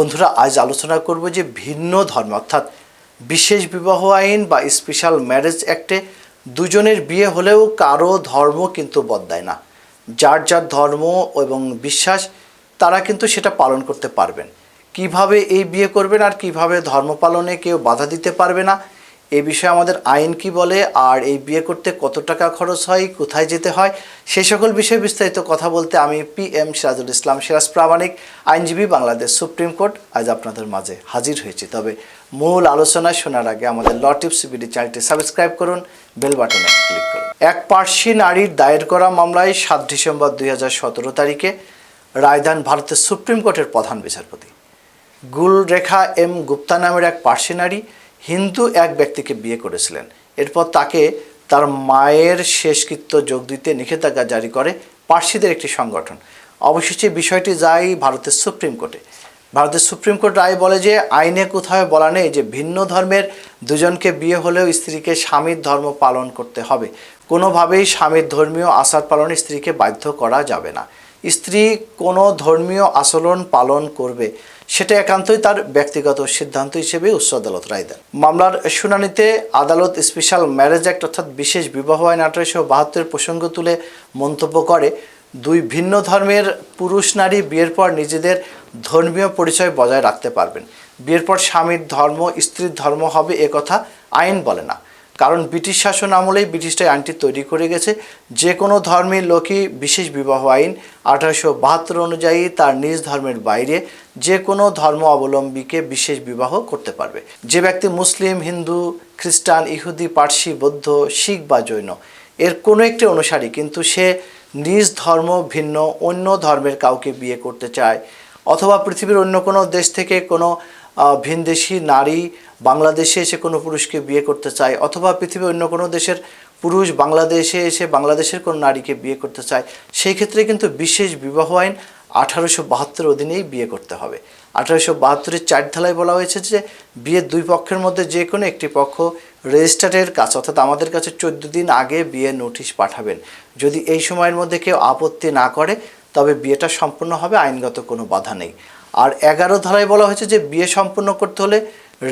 বন্ধুরা, আজ আলোচনা করব যে ভিন্ন ধর্ম, অর্থাৎ বিশেষ বিবাহ আইন বা স্পেশাল ম্যারেজ অ্যাক্টে দুজনের বিয়ে হলেও কারও ধর্ম কিন্তু বদলায় না। যার যার ধর্ম এবং বিশ্বাস, তারা কিন্তু সেটা পালন করতে পারবেন। কীভাবে এই বিয়ে করবেন আর কীভাবে ধর্ম পালনে কেউ বাধা দিতে পারবে না এই বিষয়ে আমাদের আইন কি বলে, আর এই বিয়ে করতে কত টাকা খরচ হয়, কোথায় যেতে হয় সেই সকল বিষয়ে বিস্তারিত কথা বলতে আমি পি এম সিরাজুল ইসলাম সিরাজ প্রামাণিক, আইনজীবী বাংলাদেশ সুপ্রিম কোর্ট আজ আপনাদের মাঝে হাজির হয়েছি। তবে মূল আলোচনা শোনার আগে আমাদের ল টিপস বিডি চ্যানেলটি সাবস্ক্রাইব করুন, বেল বাটনে ক্লিক করুন। এক পার্সি নারীর দায়ের করা মামলায় সাত ডিসেম্বর দুই হাজার সতেরো তারিখে রায়দান ভারতের সুপ্রিম কোর্টের প্রধান বিচারপতি। গুলরেখা এম গুপ্তা নামের এক পার্সি নারী হিন্দু এক ব্যক্তিকে বিয়ে করেছিলেন। এরপর তাকে তার মায়ের শেষকৃত্য যোগ দিতে নিষেধাজ্ঞা জারি করে পার্সিদের একটি সংগঠন। অবশেষে বিষয়টি যায় ভারতের সুপ্রিম কোর্টে। ভারতের সুপ্রিম কোর্ট রায় বলে যে, আইনে কোথাও বলা নেই যে ভিন্ন ধর্মের দুজনকে বিয়ে হলেও স্ত্রীকে স্বামীর ধর্ম পালন করতে হবে। কোনোভাবেই স্বামীর ধর্মীয় আচার পালনে স্ত্রীকে বাধ্য করা যাবে না। স্ত্রী কোনো ধর্মীয় আচরণ পালন করবে, সেটা একান্তই তার ব্যক্তিগত সিদ্ধান্ত হিসেবে উচ্চ আদালত রায় দেন। মামলার শুনানিতে আদালত স্পেশাল ম্যারেজ অ্যাক্ট অর্থাৎ বিশেষ বিবাহ আইন আঠারোশো বাহাত্তর প্রসঙ্গ তুলে মন্তব্য করে, দুই ভিন্ন ধর্মের পুরুষ নারী বিয়ের পর নিজেদের ধর্মীয় পরিচয় বজায় রাখতে পারবেন। বিয়ের পর স্বামীর ধর্ম, স্ত্রীর ধর্ম হবে এ কথা আইন বলে না। কারণ ব্রিটিশ শাসন আমলেই ব্রিটিশরা আইনটি তৈরি করে গেছে। যে কোনো ধর্মের লোকই বিশেষ বিবাহ আইন আঠারোশো বাহাত্তর অনুযায়ী তার নিজ ধর্মের বাইরে যে কোনো ধর্ম অবলম্বীকে বিশেষ বিবাহ করতে পারবে। যে ব্যক্তি মুসলিম, হিন্দু, খ্রিস্টান, ইহুদি, পার্সি, বৌদ্ধ, শিখ বা জৈন, এর কোনো একটি অনুসারী কিন্তু সে নিজ ধর্ম ভিন্ন অন্য ধর্মের কাউকে বিয়ে করতে চায় অথবা পৃথিবীর অন্য কোনো দেশ থেকে কোনো ভিনদেশি নারী বাংলাদেশে এসে কোনো পুরুষকে বিয়ে করতে চায় অথবা পৃথিবীর অন্য কোনো দেশের পুরুষ বাংলাদেশে এসে বাংলাদেশের কোনো নারীকে বিয়ে করতে চায়, সেই ক্ষেত্রে কিন্তু বিশেষ বিবাহ আইন আঠারোশো বাহাত্তর অধীনেই বিয়ে করতে হবে। আঠারোশো বাহাত্তরের চার ধালায় বলা হয়েছে যে বিয়ের দুই পক্ষের মধ্যে যে কোনো একটি পক্ষ রেজিস্ট্রারের কাছে, অর্থাৎ আমাদের কাছে চোদ্দ দিন আগে বিয়ে নোটিশ পাঠাবেন। যদি এই সময়ের মধ্যে কেউ আপত্তি না করে, তবে বিয়েটা সম্পূর্ণ হবে, আইনগত কোনো বাধা নেই। আর এগারো ধারায় বলা হয়েছে যে বিয়ে সম্পূর্ণ করতে হলে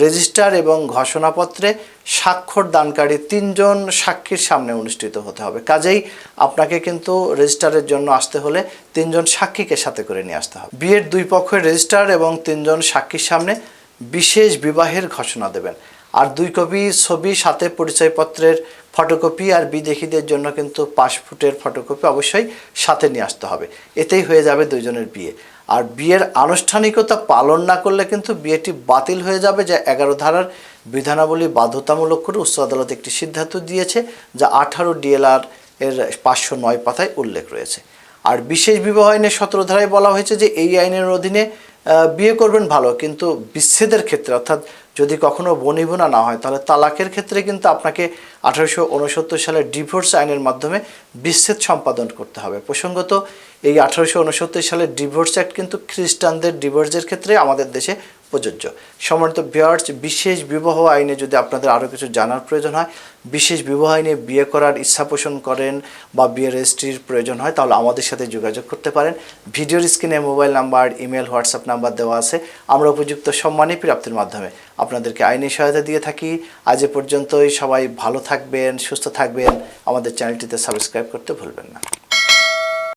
রেজিস্টার এবং ঘোষণাপত্রে স্বাক্ষর দানকারী তিনজন সাক্ষীর সামনে অনুষ্ঠিত হতে হবে। কাজেই আপনাকে কিন্তু রেজিস্টারের জন্য আসতে হলে তিনজন সাক্ষীকে সাথে করে নিয়ে আসতে হবে। বিয়ের দুই পক্ষের রেজিস্টার এবং তিনজন সাক্ষীর সামনে বিশেষ বিবাহের ঘোষণা দেবেন। আর দুই কপি ছবি, সাথে পরিচয়পত্রের ফটোকপি আর বিদেশিদের জন্য কিন্তু পাসপোর্টের ফটোকপি অবশ্যই সাথে নিয়ে আসতে হবে। এতেই হয়ে যাবে দুইজনের বিয়ে। আর বিয়ের আনুষ্ঠানিকতা পালন না করলে কিন্তু বিয়েটি বাতিল হয়ে যাবে, যা এগারো ধারার বিধানাবলী বাধ্যতামূলক করে উচ্চ আদালত একটি সিদ্ধান্ত দিয়েছে, যা আঠারো ডিএলআর এর পাঁচশো নয় পাতায় উল্লেখ রয়েছে। আর বিশেষ বিবাহ আইনের সতেরো ধারায় বলা হয়েছে যে, এই আইনের অধীনে বিয়ে করবেন ভালো, কিন্তু বিচ্ছেদের ক্ষেত্রে, অর্থাৎ যদি কখনো বনিবনা না হয়, তাহলে তালাকের ক্ষেত্রে কিন্তু আপনাকে আঠারোশো উনসত্তর সালের ডিভোর্স আইনের মাধ্যমে বিচ্ছেদ সম্পাদন করতে হবে। প্রসঙ্গত, এই আঠারোশো উনসত্তর সালের ডিভোর্স অ্যাক্ট কিন্তু খ্রিস্টানদের ডিভোর্সের ক্ষেত্রে আমাদের দেশে প্রযোজ্য। সম্মানিত বিয়ার্স বিশেষ বিবাহ আইনে যদি আপনাদের আরও কিছু জানার প্রয়োজন হয়, বিশেষ বিবাহ আইনে বিয়ে করার ইচ্ছা পোষণ করেন বা বিয়ে রেজিস্ট্রির প্রয়োজন হয়, তাহলে আমাদের সাথে যোগাযোগ করতে পারেন। ভিডিওর স্ক্রিনে mobile number, email, WhatsApp number দেওয়া আছে। আমরা উপযুক্ত সম্মানী প্রাপ্তির মাধ্যমে আপনাদেরকে আইনি সহায়তা দিয়ে থাকি। আজ পর্যন্তই সবাই ভালো থাকবেন, সুস্থ থাকবেন। আমাদের চ্যানেলটিতে সাবস্ক্রাইব করতে ভুলবেন না।